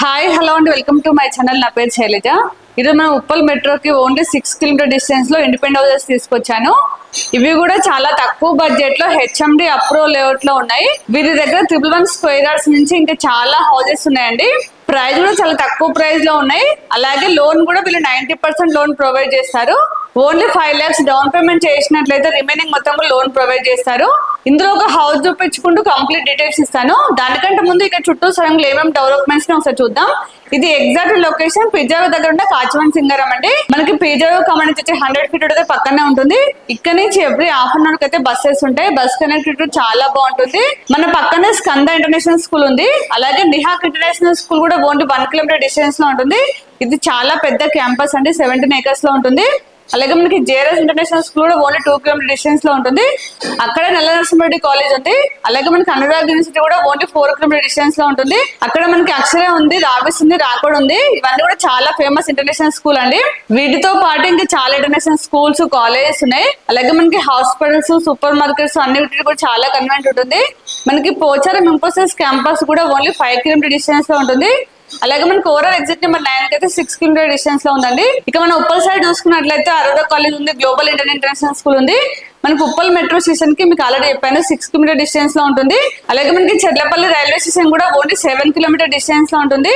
Hi hello అండి. Welcome to my channel. నా పేరు శైలజ. ఈరోజు మనం ఉప్పల్ మెట్రోకి ఓన్లీ సిక్స్ కిలోమీటర్ డిస్టెన్స్లో ఇండిపెండెంట్ హౌసెస్ తీసుకొచ్చాను. ఇవి కూడా చాలా తక్కువ బడ్జెట్లో హెచ్ఎండి అప్రూవ్ లేఅవుట్లో ఉన్నాయి. వీరి దగ్గర త్రిబుల్ వన్ స్క్వేర్ యార్డ్స్ నుంచి ఇంకా చాలా హౌసెస్ ఉన్నాయండి. ప్రైస్ కూడా చాలా తక్కువ ప్రైస్లో ఉన్నాయి. అలాగే లోన్ కూడా వీళ్ళు నైన్టీ పర్సెంట్ లోన్ ప్రొవైడ్ చేస్తారు. Only five lakhs down payment చేసినట్లయితే రిమైనింగ్ మొత్తం లోన్ ప్రొవైడ్ చేస్తారు. ఇందులో ఒక హౌస్ చూపించుకుంటూ కంప్లీట్ డీటెయిల్స్ ఇస్తాను. దానికంటే ముందు ఇక్కడ చుట్టూ సరంగులు ఏమేమి డెవలప్మెంట్స్ ఒకసారి చూద్దాం. ఇది ఎగ్జాక్ట్ లొకేషన్. పిజ్జావ దగ్గర ఉండే కాచవన్ సింగరం అండి. మనకి పిజ్జావ కమ్యూనిటీ వచ్చి హండ్రెడ్ ఫీట్ అయితే పక్కనే ఉంటుంది. ఇక్కడ నుంచి ఎవ్రీ హాఫ్ అన్ అవర్ అయితే బస్సెస్ ఉంటాయి. బస్ కనెక్టివిటీ చాలా బాగుంటుంది. మన పక్కనే స్కంద ఇంటర్నేషనల్ స్కూల్ ఉంది. అలాగే నిహాక్ ఇంటర్నేషనల్ స్కూల్ కూడా ఓన్లీ వన్ కిలోమీటర్ డిస్టెన్స్లో ఉంటుంది. ఇది చాలా పెద్ద క్యాంపస్ అండి. సెవెంటీన్ ఏకర్స్లో ఉంటుంది. అలాగే మనకి జేఎస్ ఇంటర్నేషనల్ స్కూల్ కూడా ఓన్లీ టూ కిలోమీటర్ డిస్టెన్స్లో ఉంటుంది. అక్కడ నల్ల నరసింహారెడ్డి కాలేజ్ ఉంది. అలాగే మనకి అనురాగ్ యూనివర్సిటీ కూడా ఓన్లీ ఫోర్ కిలోమీటర్ డిస్టెన్స్లో ఉంటుంది. అక్కడ మనకి అక్షర ఉంది రావిస్ ఉంది రాకోడ్ ఉంది. ఇవన్నీ కూడా చాలా ఫేమస్ ఇంటర్నేషనల్ స్కూల్ అండి. వీటితో పాటు ఇంకా చాలా ఇంటర్నేషనల్ స్కూల్స్ కాలేజెస్ ఉన్నాయి. అలాగే మనకి హాస్పిటల్స్ సూపర్ మార్కెట్స్ అన్ని కూడా చాలా కన్వెంట్ ఉంటుంది. మనకి పోచారం ఇంపోసిస్ క్యాంపస్ కూడా ఓన్లీ ఫైవ్ కిలోమీటర్ డిస్టెన్స్లో ఉంటుంది. అలాగే మనకి ఓవరాల్ ఎగ్జిట్ నెంబర్ నైన్ అయితే సిక్స్ కిలోమీటర్ డిస్టెన్స్లో ఉందండి. ఇక మన ఉప్పల్ సైడ్ చూసుకున్నట్లయితే అరోడా కాలేజ్ ఉంది గ్లోబల్ ఇంటర్ ఇంటర్నేషనల్ స్కూల్ ఉంది. మనకి ఉప్పల్ మెట్రో స్టేషన్కి మీకు ఆల్రెడీ చెప్పాను సిక్స్ కిలోమీటర్ డిస్టెన్స్లో ఉంటుంది. అలాగే మనకి చెడ్లపల్లి రైల్వే స్టేషన్ కూడా ఓన్లీ సెవెన్ కిలోమీటర్ డిస్టెన్స్లో ఉంటుంది.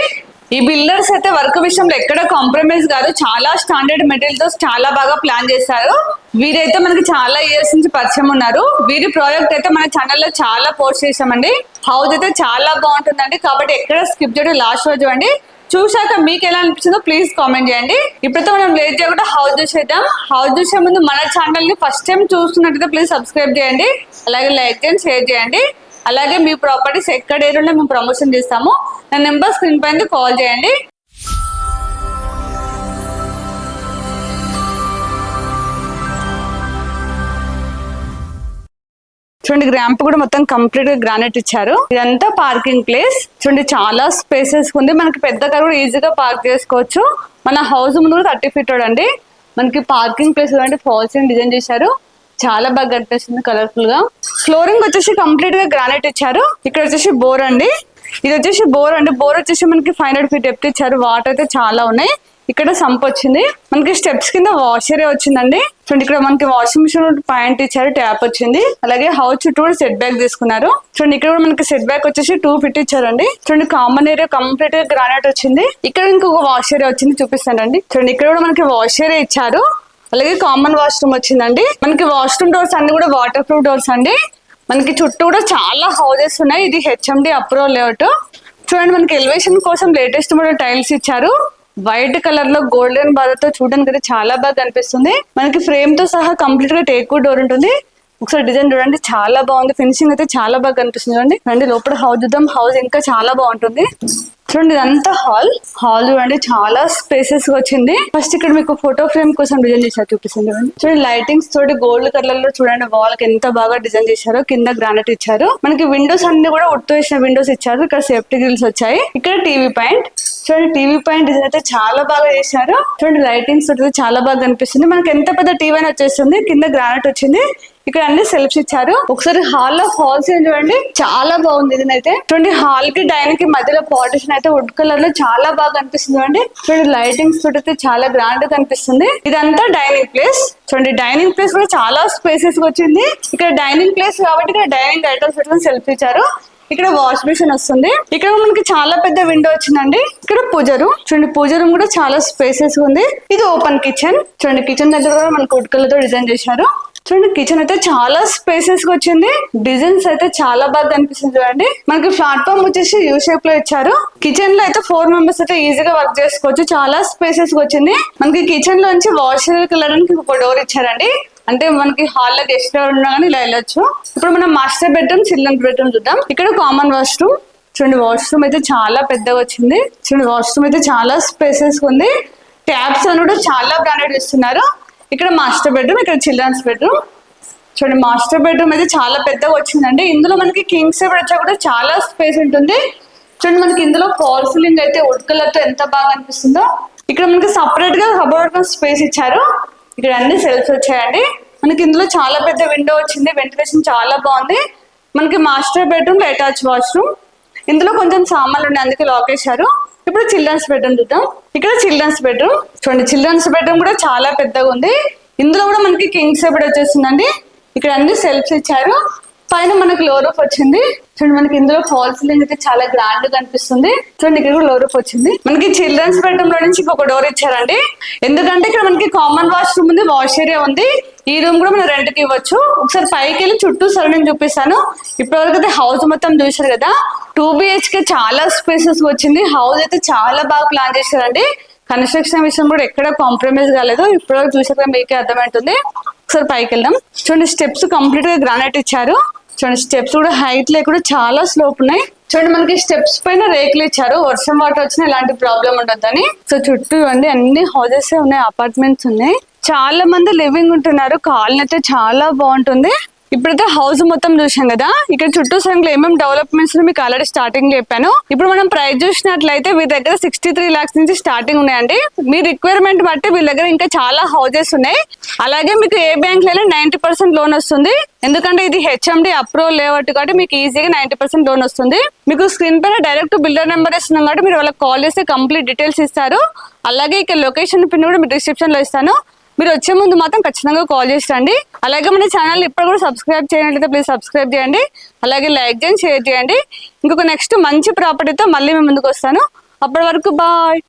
ఈ బిల్డర్స్ అయితే వర్క్ విషయంలో ఎక్కడ కాంప్రమైజ్ కాదు చాలా స్టాండర్డ్ మెటీరియల్తో చాలా బాగా ప్లాన్ చేశారు వీరైతే మనకి చాలా ఇయర్స్ నుంచి పరిచయం ఉన్నారు. వీరి ప్రాజెక్ట్ అయితే మన ఛానల్లో చాలా పోస్ట్ చేసామండి హౌస్ అయితే చాలా బాగుంటుందండి. కాబట్టి ఎక్కడ స్కిప్ చేయడం లాస్ట్ రోజు అండి. చూశాక మీకు ఎలా అనిపించిందో ప్లీజ్ కామెంట్ చేయండి. ఇప్పుడైతే మనం లేట్ చేయకుండా హౌస్ చూసేద్దాం హౌస్ చూసే ముందు మన ఛానల్ని ఫస్ట్ టైం చూస్తున్నట్టయితే ప్లీజ్ సబ్స్క్రైబ్ చేయండి. అలాగే లైక్ చేయండి షేర్ చేయండి. అలాగే మీ ప్రాపర్టీస్ ఎక్కడ ఏరియాలో మేము ప్రమోషన్ చేస్తాము. నా నెంబర్ స్క్రీన్ పైన కాల్ చేయండి. చూడండి ర్యాంప్ కూడా మొత్తం కంప్లీట్గా గ్రానైట్ ఇచ్చారు. ఇదంతా పార్కింగ్ ప్లేస్ చూడండి చాలా స్పేసెస్ ఉంది. మనకి పెద్ద కార్ కూడా ఈజీగా పార్క్ చేసుకోవచ్చు. మన హౌస్ ముందు కూడా థర్టీ ఫీట్ అండి. మనకి పార్కింగ్ ప్లేస్ అంటే ఫాల్స్ డిజైన్ చేశారు. చాలా బాగా కనిపిస్తుంది కలర్ఫుల్గా. ఫ్లోరింగ్ వచ్చేసి కంప్లీట్గా గ్రానైట్ ఇచ్చారు. ఇక్కడ వచ్చేసి బోర్ అండి. ఇది వచ్చేసి బోర్ అండి. బోర్ వచ్చేసి మనకి ఫైవ్ హండ్రెడ్ ఫీట్ ఎప్పుడు ఇచ్చారు. వాటర్ అయితే చాలా ఉన్నాయి. ఇక్కడ సంప్ వచ్చింది. మనకి స్టెప్స్ కింద వాషరే వచ్చిందండి. చూడండి ఇక్కడ మనకి వాషింగ్ మిషన్ పాయింట్ ఇచ్చారు ట్యాప్ వచ్చింది. అలాగే హౌస్ చుట్టూ కూడా సెట్ బ్యాక్ తీసుకున్నారు. చూడండి ఇక్కడ కూడా మనకి సెట్ బ్యాక్ వచ్చేసి టూ ఫిట్ ఇచ్చారండి. చూడండి కామన్ ఏరియా కంప్లీట్గా గ్రానైట్ వచ్చింది. ఇక్కడ ఇంకొక వాష్ ఏరియా వచ్చింది చూపిస్తానండి. చూడండి ఇక్కడ కూడా మనకి వాష్ ఏరియా ఇచ్చారు. అలాగే కామన్ వాష్రూమ్ వచ్చిందండి. మనకి వాష్రూమ్ డోర్స్ అన్ని కూడా వాటర్ ప్రూఫ్ డోర్స్ అండి. మనకి చుట్టూ కూడా చాలా హౌజెస్ ఉన్నాయి. ఇది హెచ్ఎండి అప్రూవల్ లేఅవుట్ చూడండి మనకి ఎలివేషన్ కోసం లేటెస్ట్ మోడల్ టైల్స్ ఇచ్చారు. వైట్ కలర్లో గోల్డెన్ బార్తో చూడడానికి అయితే చాలా బాగా కనిపిస్తుంది. మనకి ఫ్రేమ్తో సహా కంప్లీట్గా టేక్ డోర్ ఉంటుంది. ఒకసారి డిజైన్ చూడండి చాలా బాగుంది. ఫినిషింగ్ అయితే చాలా బాగా కనిపిస్తుంది చూడండి. రండి లోపల హౌస్ చూద్దాం. హౌస్ ఇంకా చాలా బాగుంటుంది. చూడండి ఇదంతా హాల్. హాల్ చూడండి చాలా స్పేసెస్ వచ్చింది. ఫస్ట్ ఇక్కడ మీకు ఫోటో ఫ్రేమ్ కోసం డిజైన్ చేశారు చూపిస్తుంది చూడండి. చూడండి లైటింగ్స్ తోటి గోల్డ్ కలర్లో చూడండి వాల్కి ఎంత బాగా డిజైన్ చేశారు కింద గ్రానైట్ ఇచ్చారు. మనకి విండోస్ అన్ని కూడా ఉట్టు వేసిన విండోస్ ఇచ్చారు. ఇక్కడ సేఫ్టీ గ్రిల్స్ వచ్చాయి. ఇక్కడ టీవీ పాయింట్ చూడండి టీవీ పైన డిజైన్ అయితే చాలా బాగా చేశారు. చూడండి లైటింగ్స్ ఉంటుంది చాలా బాగా కనిపిస్తుంది. మనకి ఎంత పెద్ద టీవీ అని వచ్చేస్తుంది కింద గ్రానైట్ వచ్చింది. ఇక్కడ అన్ని సెల్ఫ్స్ ఇచ్చారు. ఒకసారి హాల్లో హాల్స్ చూడండి చాలా బాగుంది ఇది అయితే చూడండి హాల్కి డైనింగ్కి మధ్యలో పార్టిషన్ అయితే వుడ్ కలర్లో చాలా బాగా కనిపిస్తుంది చూడండి. చూడండి లైటింగ్స్ తోటి చాలా గ్రాండ్ కనిపిస్తుంది. ఇదంతా డైనింగ్ ప్లేస్ చూడండి డైనింగ్ ప్లేస్ కూడా చాలా స్పేసెస్ వచ్చింది. ఇక్కడ డైనింగ్ ప్లేస్ కాబట్టి ఇక్కడ డైనింగ్ ఐటమ్స్ పెట్టుకుని సెల్ఫ్ ఇచ్చారు. ఇక్కడ వాష్ మిషన్ వస్తుంది. ఇక్కడ మనకి చాలా పెద్ద విండో వచ్చిందండి. ఇక్కడ పూజ రూమ్ చూడండి పూజ రూమ్ కూడా చాలా స్పేసెస్ ఉంది. ఇది ఓపెన్ కిచెన్ చూడండి కిచెన్ దగ్గర కూడా మనకి వుడ్ డిజైన్ చేశారు. చూడండి కిచెన్ అయితే చాలా స్పేసెస్ వచ్చింది. డిజైన్స్ అయితే చాలా బాగా కనిపిస్తుంది చూడండి. మనకి ప్లాట్ఫామ్ వచ్చేసి యూ షేప్లో ఇచ్చారు. కిచెన్లో అయితే ఫోర్ మెంబర్స్ అయితే ఈజీగా వర్క్ చేసుకోవచ్చు. చాలా స్పేసెస్ వచ్చింది. మనకి కిచెన్ లోంచి వాష్ వెళ్ళడానికి ఒక డోర్ ఇచ్చారండి. అంటే మనకి హాల్లో గెస్ట్ ఉన్నా కానీ ఇలా వెళ్ళొచ్చు. ఇప్పుడు మనం మాస్టర్ బెడ్రూమ్ చిల్డ్రన్ బెడ్రూమ్ చూద్దాం. ఇక్కడ కామన్ వాష్రూమ్ చూడండి వాష్రూమ్ అయితే చాలా పెద్దగా వచ్చింది. చూడండి వాష్రూమ్ అయితే చాలా స్పేసెస్ ఉంది. ట్యాబ్స్ అని కూడా చాలా బ్రాండెడ్ ఇస్తున్నారు ఇక్కడ మాస్టర్ బెడ్రూమ్ ఇక్కడ చిల్డ్రన్స్ బెడ్రూమ్ చూడండి మాస్టర్ బెడ్రూమ్ అయితే చాలా పెద్దగా వచ్చిందండి. ఇందులో మనకి కింగ్ సేప్ వచ్చా కూడా చాలా స్పేస్ ఉంటుంది. చూడండి మనకి ఇందులో ఫాల్ సీలింగ్ అయితే ఉడకలతో ఎంత బాగా అనిపిస్తుందో. ఇక్కడ మనకి సపరేట్గా కబోర్డ్ స్పేస్ ఇచ్చారు. ఇక్కడ అన్ని సెల్ఫ్ వచ్చాయండి. మనకి ఇందులో చాలా పెద్ద విండో వచ్చింది. వెంటిలేషన్ చాలా బాగుంది. మనకి మాస్టర్ బెడ్రూమ్ అటాచ్ వాష్రూమ్ ఇందులో కొంచెం సామాన్లు ఉన్నాయి. అందుకే లాక్ వేశారు ఇప్పుడు చిల్డ్రన్స్ బెడ్రూమ్ చూద్దాం. ఇక్కడ చిల్డ్రన్స్ బెడ్రూమ్ చూడండి చిల్డ్రన్స్ బెడ్రూమ్ కూడా చాలా పెద్దగా ఉంది. ఇందులో కూడా మనకి కింగ్ బెడ్ వచ్చేసిందండి. ఇక్కడ అన్ని సెల్ఫ్స్ ఇచ్చారు. పైన మనకి లో రూఫ్ వచ్చింది. చూడండి మనకి ఇందులో ఫాల్ సీలింగ్ అయితే చాలా గ్రాండ్గా అనిపిస్తుంది. చూడండి ఇక్కడ కూడా లో రూఫ్ వచ్చింది. మనకి చిల్డ్రన్స్ బెడ్రూమ్లో నుంచి ఇంకొక డోర్ ఇచ్చారండి. ఎందుకంటే ఇక్కడ మనకి కామన్ వాష్రూమ్ ఉంది వాష్ ఏరియా ఉంది. ఈ రూమ్ కూడా మనం రెంట్కి ఇవ్వచ్చు. ఒకసారి పైకి వెళ్ళి చుట్టూ సరౌండింగ్ చూపిస్తాను. ఇప్పటివరకు అయితే హౌస్ మొత్తం చూసారు కదా. టూ బిహెచ్కే చాలా స్పేసెస్ వచ్చింది. హౌస్ అయితే చాలా బాగా ప్లాన్ చేశారండి. కన్స్ట్రక్షన్ విషయం కూడా ఎక్కడ కాంప్రమైజ్ కాలేదు. ఇప్పటివరకు చూసాక మీకే అర్థమవుతుంది ఒకసారి పైకి వెళ్దాం. చూడండి స్టెప్స్ కంప్లీట్గా గ్రానైట్ ఇచ్చారు. చూడండి స్టెప్స్ కూడా హైట్ లేకుండా కూడా చాలా స్లోప్ ఉన్నాయి. చూడండి మనకి స్టెప్స్ పైన రేకులు ఇచ్చారు. వర్షం వాటర్ వచ్చినా ఎలాంటి ప్రాబ్లం ఉండొద్దని. సో చుట్టూ ఇవ్వండి అన్ని హౌజెస్ ఉన్నాయి అపార్ట్మెంట్స్ ఉన్నాయి. చాలా మంది లివింగ్ ఉంటున్నారు. కాలనీ అయితే చాలా బాగుంటుంది. ఇప్పుడైతే హౌస్ మొత్తం చూసాం కదా. ఇక్కడ చుట్టూ సైన్లో ఏమేమి డెవలప్మెంట్స్ మీకు ఆల్రెడీ స్టార్టింగ్ చెప్పాను. ఇప్పుడు మనం ప్రైస్ చూసినట్లయితే వీరి దగ్గర సిక్స్టీ త్రీ లాక్స్ నుంచి స్టార్టింగ్ ఉన్నాయండి. మీ రిక్వైర్మెంట్ బట్టి వీళ్ళ దగ్గర ఇంకా చాలా హౌజెస్ ఉన్నాయి. అలాగే మీకు ఏ బ్యాంక్లో నైన్టీ పర్సెంట్ లోన్ వస్తుంది. ఎందుకంటే ఇది హెచ్ఎండి అప్రూవల్ లేవట్టు కాబట్టి మీకు ఈజీగా నైన్టీ పర్సెంట్ లోన్ వస్తుంది. మీకు స్క్రీన్ పైన డైరెక్ట్ బిల్డర్ నెంబర్ ఇస్తున్నాం కాబట్టి మీరు వాళ్ళకి కాల్ చేస్తే కంప్లీట్ డీటెయిల్స్ ఇస్తారు. అలాగే ఇక్కడ లొకేషన్ పిన్ కూడా మీకు డిస్క్రిప్షన్లో ఇస్తాను. మీరు వచ్చే ముందు మాత్రం ఖచ్చితంగా కాల్ చేసి రండి అలాగే మన ఛానల్ ఇప్పుడు కూడా సబ్స్క్రైబ్ చేయనట్లయితే ప్లీజ్ సబ్స్క్రైబ్ చేయండి. అలాగే లైక్ చేయండి షేర్ చేయండి. ఇంకొక నెక్స్ట్ మంచి ప్రాపర్టీతో మళ్ళీ మేము ముందుకు వస్తాను. అప్పటి వరకు బాయ్